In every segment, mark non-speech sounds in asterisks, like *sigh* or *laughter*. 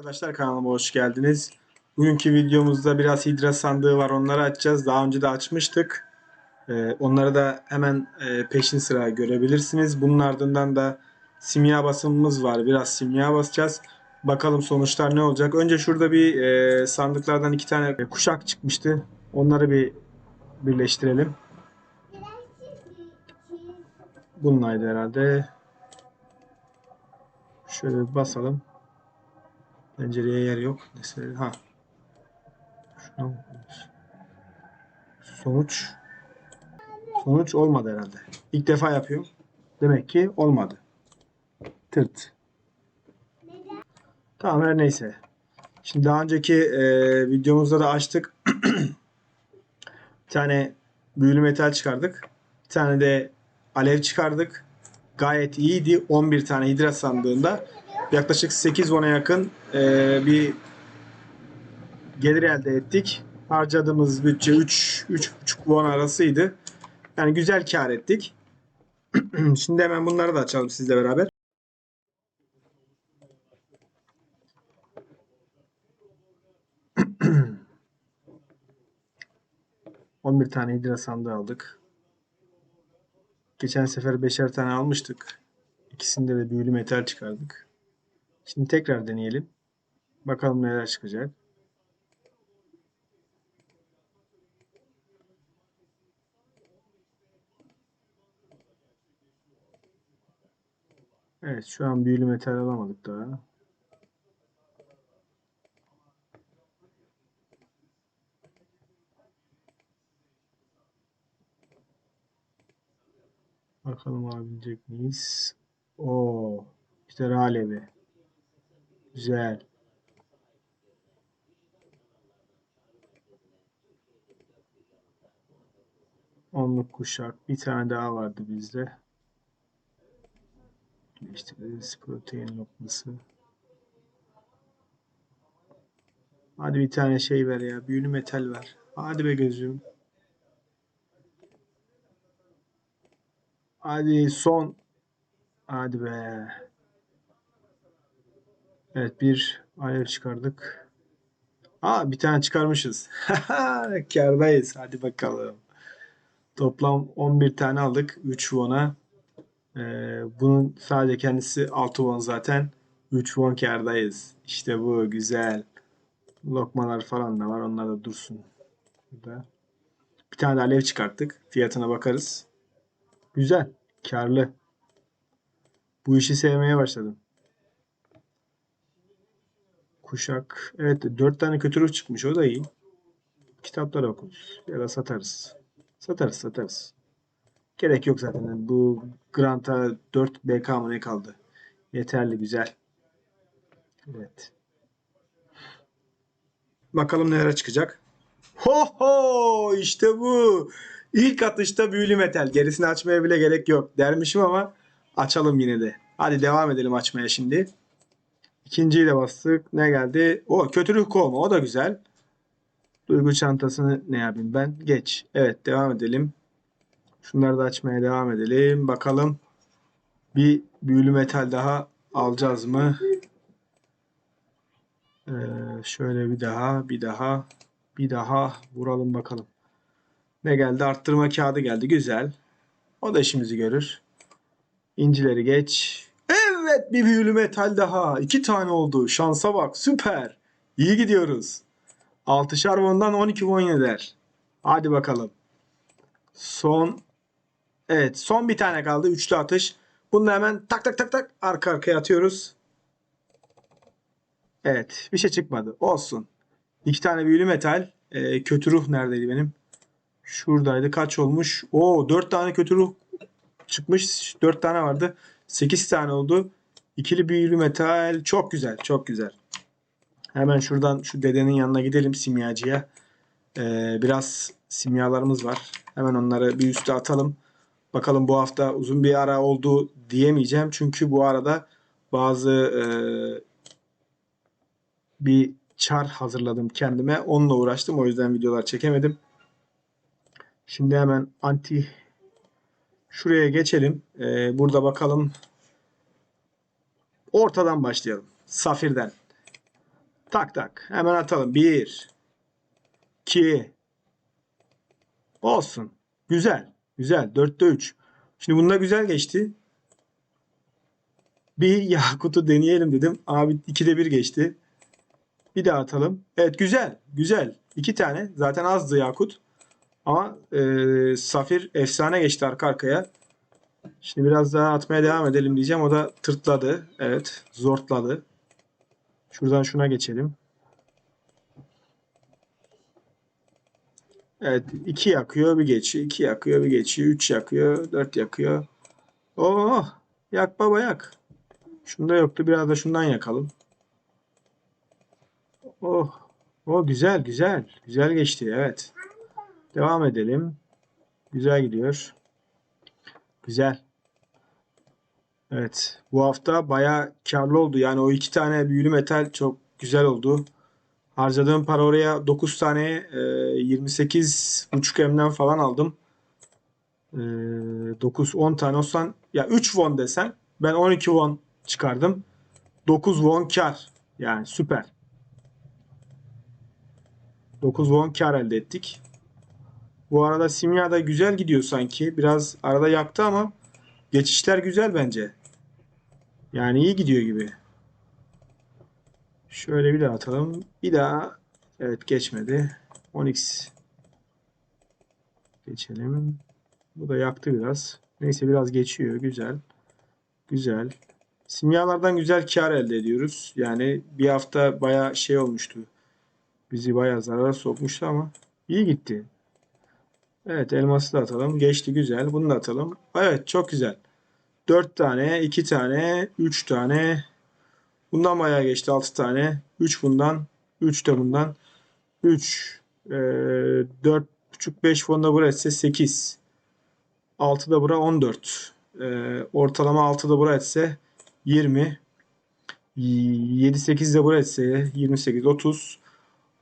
Arkadaşlar kanalıma hoş geldiniz. Bugünkü videomuzda biraz hidra sandığı var onları açacağız. Daha önce de açmıştık. Ee, onları da hemen e, peşin sıra görebilirsiniz. Bunun ardından da simya basımımız var. Biraz simya basacağız. Bakalım sonuçlar ne olacak. Önce şurada bir e, sandıklardan iki tane kuşak çıkmıştı. Onları bir birleştirelim. Bununlaydı herhalde. Şöyle basalım. Pencereye yer yok. Mesela ha. Şuna Sonuç sonuç olmadı herhalde. İlk defa yapıyorum. Demek ki olmadı. Tırt. Tamam her neyse. Şimdi daha önceki e, videomuzda da açtık. *clears throat* bir tane büyülü metal çıkardık. Bir tane de alev çıkardık. Gayet iyiydi. 11 tane hidrat sandığında yaklaşık 8 won'a yakın e, bir gelir elde ettik. Harcadığımız bütçe 3 3,5 won arasıydı. Yani güzel kar ettik. *clears throat* Şimdi hemen bunları da açalım sizle beraber. *clears throat* On bir tane hidra sandığı aldık. Geçen sefer beşer tane almıştık. İkisinde de büyülü metal çıkardık. Şimdi tekrar deneyelim. Bakalım neler çıkacak. Evet şu an büyülü metal alamadık daha. Bakalım alabilecek miyiz? Oo, işte Ralevi. Güzel. Onluk kuşak. Bir tane daha vardı bizde. İşte protein lokması. Hadi bir tane şey ver ya. Büyülü metal ver. Hadi be gözüm. Hadi son. Hadi be. Evet bir alev çıkardık. Aa bir tane çıkarmışız. *laughs* Kârdayız. Hadi bakalım. Toplam 11 tane aldık. 3 won'a. Ee, bunun sadece kendisi 6 won zaten. 3 won kârdayız. İşte bu güzel. Lokmalar falan da var. Onlar da dursun. Burada. Bir tane de alev çıkarttık. Fiyatına bakarız. Güzel. Karlı. Bu işi sevmeye başladım. Kuşak. Evet dört tane kötü ruh çıkmış. O da iyi. Kitaplar okuruz. Ya da satarız. Satarız satarız. Gerek yok zaten. Bu Grant'a 4 BK mı ne kaldı? Yeterli güzel. Evet. Bakalım neler çıkacak. Ho ho işte bu. İlk atışta büyülü metal. Gerisini açmaya bile gerek yok dermişim ama açalım yine de. Hadi devam edelim açmaya şimdi. İkinciyi de bastık. Ne geldi? O kötülük kovma. O da güzel. Duygu çantasını ne yapayım ben? Geç. Evet devam edelim. Şunları da açmaya devam edelim. Bakalım bir büyülü metal daha alacağız mı? Ee, şöyle bir daha, bir daha, bir daha vuralım bakalım. Ne geldi? Arttırma kağıdı geldi. Güzel. O da işimizi görür. İncileri geç. Evet bir büyülü metal daha. İki tane oldu. Şansa bak. Süper. İyi gidiyoruz. 6'şar won'dan 12 won eder. Hadi bakalım. Son Evet son bir tane kaldı. Üçlü atış. Bunu da hemen tak tak tak tak arka arkaya atıyoruz. Evet bir şey çıkmadı. Olsun. İki tane büyülü metal. Ee, kötü ruh neredeydi benim? Şuradaydı. Kaç olmuş? Oo dört tane kötü ruh çıkmış. Dört tane vardı. Sekiz tane oldu. İkili büyülü metal. Çok güzel. Çok güzel. Hemen şuradan şu dedenin yanına gidelim simyacıya. Ee, biraz simyalarımız var. Hemen onları bir üste atalım. Bakalım bu hafta uzun bir ara oldu diyemeyeceğim. Çünkü bu arada bazı e, bir çar hazırladım kendime. Onunla uğraştım. O yüzden videolar çekemedim. Şimdi hemen anti şuraya geçelim. Ee, burada bakalım. Ortadan başlayalım. Safir'den. Tak tak. Hemen atalım. 1 2 Olsun. Güzel. Güzel. 4'te 3. Şimdi bunda güzel geçti. Bir *laughs* Yakut'u deneyelim dedim. Abi 2'de 1 geçti. Bir daha atalım. Evet güzel. Güzel. İki tane. Zaten azdı Yakut. Ama e, Safir efsane geçti arka arkaya. Şimdi biraz daha atmaya devam edelim diyeceğim. O da tırtladı. Evet. Zortladı. Şuradan şuna geçelim. Evet. 2 yakıyor bir geçiyor. 2 yakıyor bir geçiyor. 3 yakıyor. 4 yakıyor. Oh! Yak baba yak. Şunda yoktu. Biraz da şundan yakalım. Oh. Oh güzel güzel. Güzel geçti. Evet. Devam edelim. Güzel gidiyor. Güzel. Evet. Bu hafta bayağı karlı oldu. Yani o iki tane büyülü metal çok güzel oldu. Harcadığım para oraya 9 tane e, 28,5 M'den falan aldım. E, 9-10 tane olsan ya 3 won desen ben 12 won çıkardım. 9 won kar. Yani süper. 9 won kar elde ettik. Bu arada Simya da güzel gidiyor sanki. Biraz arada yaktı ama geçişler güzel bence. Yani iyi gidiyor gibi. Şöyle bir daha atalım. Bir daha. Evet geçmedi. 10x. Geçelim. Bu da yaktı biraz. Neyse biraz geçiyor. Güzel. Güzel. Simyalardan güzel kar elde ediyoruz. Yani bir hafta baya şey olmuştu. Bizi baya zarara sokmuştu ama iyi gitti. Evet elması da atalım. Geçti güzel. Bunu da atalım. Evet çok güzel. 4 tane, 2 tane, 3 tane. Bundan bayağı geçti 6 tane. 3 bundan, 3 de bundan. 3, e, 4,5 5 fonda bura etse 8. 6 da bura 14. E, ortalama 6 da bura etse 20. 7 8 de bura etse 28 30.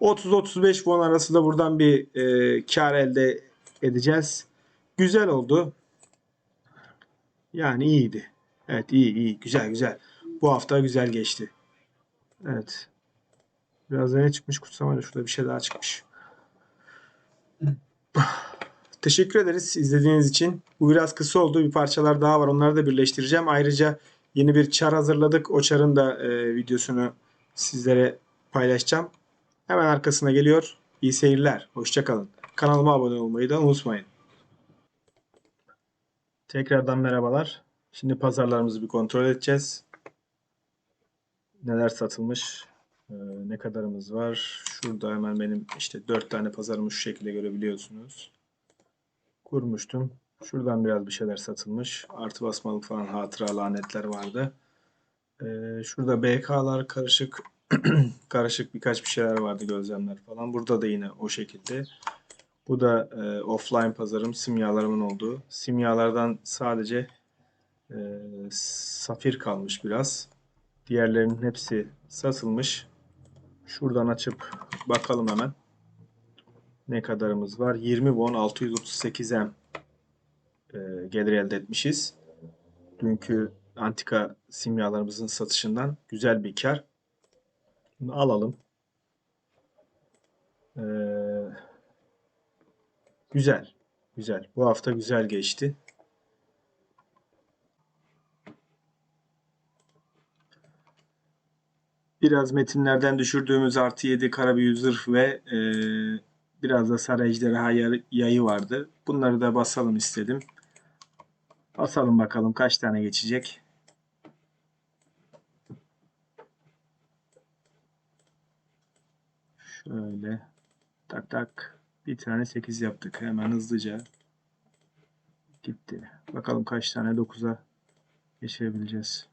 30-35 won arası da buradan bir e, kar elde edeceğiz. Güzel oldu. Yani iyiydi. Evet iyi iyi güzel güzel. Bu hafta güzel geçti. Evet. Biraz ne çıkmış kutsamayla şurada bir şey daha çıkmış. *sighs* Teşekkür ederiz izlediğiniz için. Bu biraz kısa oldu. Bir parçalar daha var. Onları da birleştireceğim. Ayrıca yeni bir çar hazırladık. O çarın da e, videosunu sizlere paylaşacağım. Hemen arkasına geliyor. İyi seyirler. Hoşçakalın. Kanalıma abone olmayı da unutmayın. Tekrardan merhabalar. Şimdi pazarlarımızı bir kontrol edeceğiz. Neler satılmış, ee, ne kadarımız var. Şurada hemen benim işte 4 tane pazarımı şu şekilde görebiliyorsunuz. Kurmuştum. Şuradan biraz bir şeyler satılmış. Artı basmalık falan hatıra lanetler vardı. Ee, şurada BK'lar karışık *clears throat* karışık birkaç bir şeyler vardı gözlemler falan. Burada da yine o şekilde. Bu da e, offline pazarım simyalarımın olduğu. Simyalardan sadece e, safir kalmış biraz. Diğerlerinin hepsi satılmış. Şuradan açıp bakalım hemen. Ne kadarımız var? 20 won 638 m e, gelir elde etmişiz. Dünkü antika simyalarımızın satışından güzel bir kar. Bunu alalım. Ee, güzel. Güzel. Bu hafta güzel geçti. Biraz metinlerden düşürdüğümüz artı 7 karabüyü zırh ve e, biraz da sarı ejderha yayı vardı. Bunları da basalım istedim. Basalım bakalım kaç tane geçecek. Şöyle tak tak bir tane 8 yaptık. Hemen hızlıca gitti. Bakalım kaç tane 9'a geçirebileceğiz.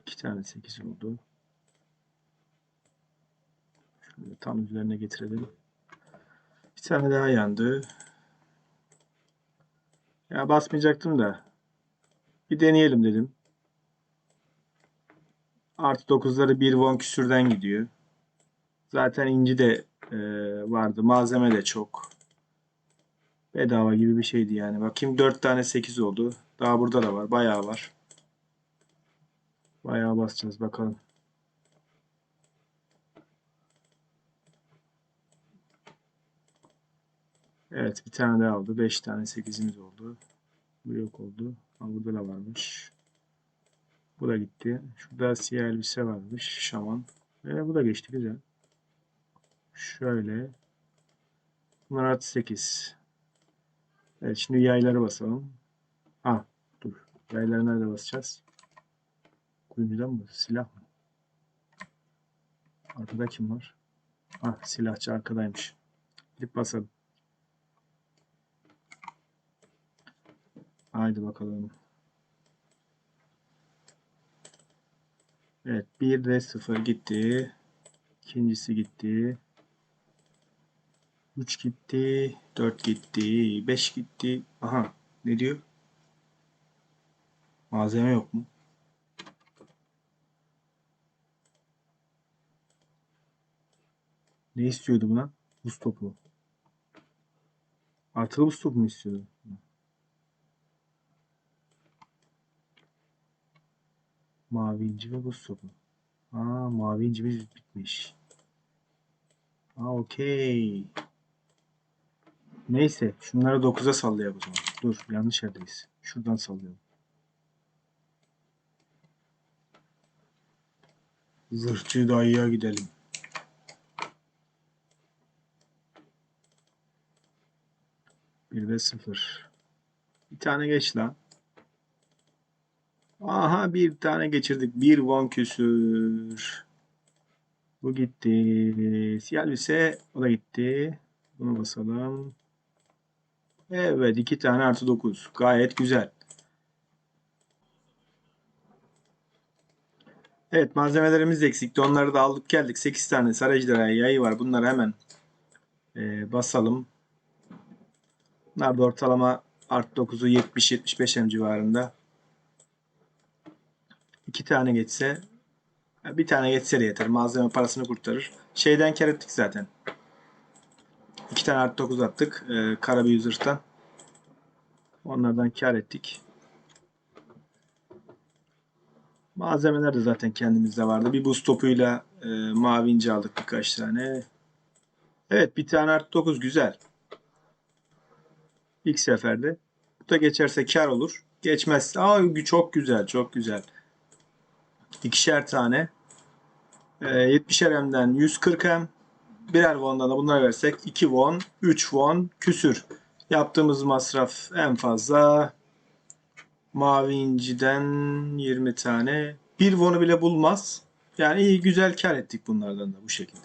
İki tane 8 oldu. Şöyle tam üzerine getirelim. Bir tane daha yandı. Ya basmayacaktım da bir deneyelim dedim. Artı 9'ları 1 won küsürden gidiyor. Zaten inci de e, vardı. Malzeme de çok. Bedava gibi bir şeydi yani. Bakayım 4 tane 8 oldu. Daha burada da var. Bayağı var. Bayağı basacağız bakalım. Evet bir tane daha oldu. 5 tane 8'imiz oldu. Bu yok oldu. Ha, burada da varmış. Bu da gitti. Şurada siyah elbise varmış. Şaman. E, bu da geçti güzel. Şöyle. Bunlar artı 8. Evet şimdi yayları basalım. Ha dur. Yayları nerede basacağız? Kuyumcuda mı? Silah mı? Arkada kim var? Ah silahçı arkadaymış. Gidip basalım. Haydi bakalım. Evet 1 de 0 gitti. İkincisi gitti. 3 gitti. 4 gitti. 5 gitti. Aha ne diyor? Malzeme yok mu? Ne istiyordu buna? Buz topu. Artılı buz topu mu istiyordu? Mavi inci ve buz topu. Aa mavi incimiz bitmiş. Aa okey. Neyse şunları 9'a sallayalım o zaman. Dur yanlış yerdeyiz. Şuradan sallayalım. Zırhçı dayıya gidelim. Bir ve sıfır. Bir tane geç lan. Aha bir tane geçirdik. Bir won küsür. Bu gitti. Siyah ise o da gitti. Bunu basalım. Evet iki tane artı 9. Gayet güzel. Evet malzemelerimiz eksikti. Onları da aldık geldik. 8 tane sarı ejderha yayı var. Bunları hemen e, basalım. Bunlar da ortalama artı 9'u 70-75 M civarında. İki tane geçse bir tane geçse de yeter. Malzeme parasını kurtarır. Şeyden kar ettik zaten. İki tane artı 9 attık. E, kara bir zırhtan. Onlardan kar ettik. Malzemeler de zaten kendimizde vardı. Bir buz topuyla e, mavi ince aldık birkaç tane. Evet bir tane artı 9 güzel. İlk seferde. Bu da geçerse kar olur. Geçmez. Aa, çok güzel çok güzel. İkişer tane. E, 70'er M'den 140 M. Birer won'dan da bunları versek 2 won, 3 won küsür. Yaptığımız masraf en fazla mavi inciden 20 tane. Bir won'u bile bulmaz. Yani iyi güzel kar ettik bunlardan da bu şekilde.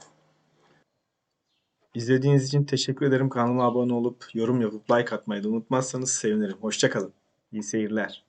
İzlediğiniz için teşekkür ederim. Kanalıma abone olup yorum yapıp like atmayı da unutmazsanız sevinirim. Hoşçakalın. İyi seyirler.